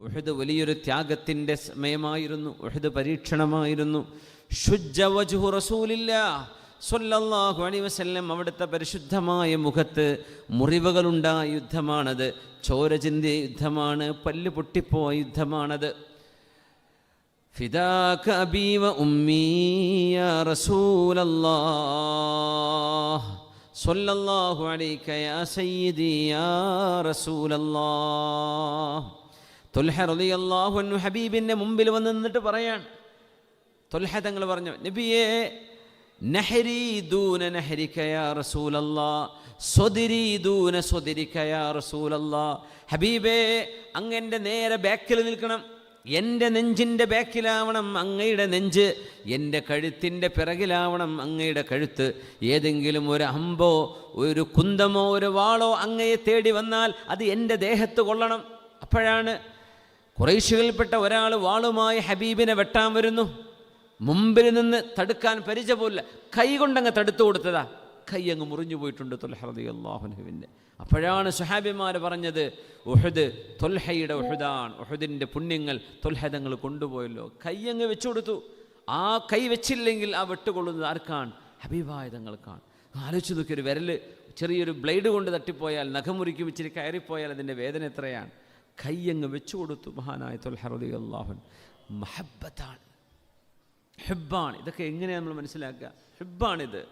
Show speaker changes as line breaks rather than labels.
ഉഹദ് വലിയൊരു ത്യാഗത്തിന്റെ സമയമായിരുന്നു ഉഹദ് പരീക്ഷണമായിരുന്നു. ഷുജവജുഹു റസൂലില്ല സൊല്ലാഹു അണി വസല്ലം അവിടുത്തെ പരിശുദ്ധമായ മുഖത്ത് മുറിവുകളുണ്ടായ യുദ്ധമാണത്. ചോരചിന്തിയ യുദ്ധമാണ് പല്ല് പൊട്ടിപ്പോയ യുദ്ധമാണത്. ഫിദാക അബീവ ഉമ്മീയ റസൂലല്ലാഹ് സൊല്ലാഹു അലൈക്കയ സയ്യിദിയ തൊൽഹ ഹബീബിന്റെ മുമ്പിൽ വന്ന് നിന്നിട്ട് പറയാണ്. തൊൽഹ തങ്ങൾ പറഞ്ഞു നബിയേ നഹരി ദൂന നഹരിക റസൂലല്ലാ ദൂന റസൂലല്ലാ. ഹബീബേ അങ്ങന്റെ നേരെ ബാക്കിൽ നിൽക്കണം. എന്റെ നെഞ്ചിന്റെ ബാക്കിലാവണം അങ്ങയുടെ നെഞ്ച്. എന്റെ കഴുത്തിന്റെ പിറകിലാവണം അങ്ങയുടെ കഴുത്ത്. ഏതെങ്കിലും ഒരു അമ്പോ ഒരു കുന്തമോ ഒരു വാളോ അങ്ങയെ തേടി വന്നാൽ അത് എന്റെ ദേഹത്ത് കൊള്ളണം. അപ്പോഴാണ് കുറേശികളിൽപ്പെട്ട ഒരാൾ വാളുമായി ഹബീബിനെ വെട്ടാൻ വരുന്നു. മുമ്പിൽ നിന്ന് തടുക്കാൻ പരിചയമില്ല. കൈ കൊണ്ടങ്ങ് തടുത്തു കൊടുത്തതാ. കൈ അങ്ങ് മുറിഞ്ഞു പോയിട്ടുണ്ട് തൊൽഹറതി അള്ളാഹുനുവിന്റെ അപ്പോഴാണ് സുഹാബിമാർ പറഞ്ഞത് ഉഹദ് തൊൽഹയുടെ ഉഹദാണ്. ഉഹദിന്റെ പുണ്യങ്ങൾ തൊൽഹദങ്ങൾ കൊണ്ടുപോയല്ലോ. കൈ അങ്ങ് വെച്ചു കൊടുത്തു. ആ കൈ വെച്ചില്ലെങ്കിൽ ആ വെട്ടുകൊള്ളുന്നത് ആർക്കാണ്? ഹബീബായ തങ്ങൾക്കാണ്. ആലോചിച്ച് നോക്കി ഒരു വിരൽ ചെറിയൊരു ബ്ലേഡ് കൊണ്ട് തട്ടിപ്പോയാൽ നഖമുറിക്കും ഇച്ചിരി കയറിപ്പോയാൽ അതിന്റെ വേദന എത്രയാണ്? കൈ അങ്ങ് വെച്ചു കൊടുത്തു മഹാനായ തൊൽഹറുദി അള്ളാഹുൻ മഹബത്താണ് ഹിബാണ് ഇതൊക്കെ എങ്ങനെയാണ് നമ്മൾ മനസ്സിലാക്കുക? ഹെബ്ബാണിത്.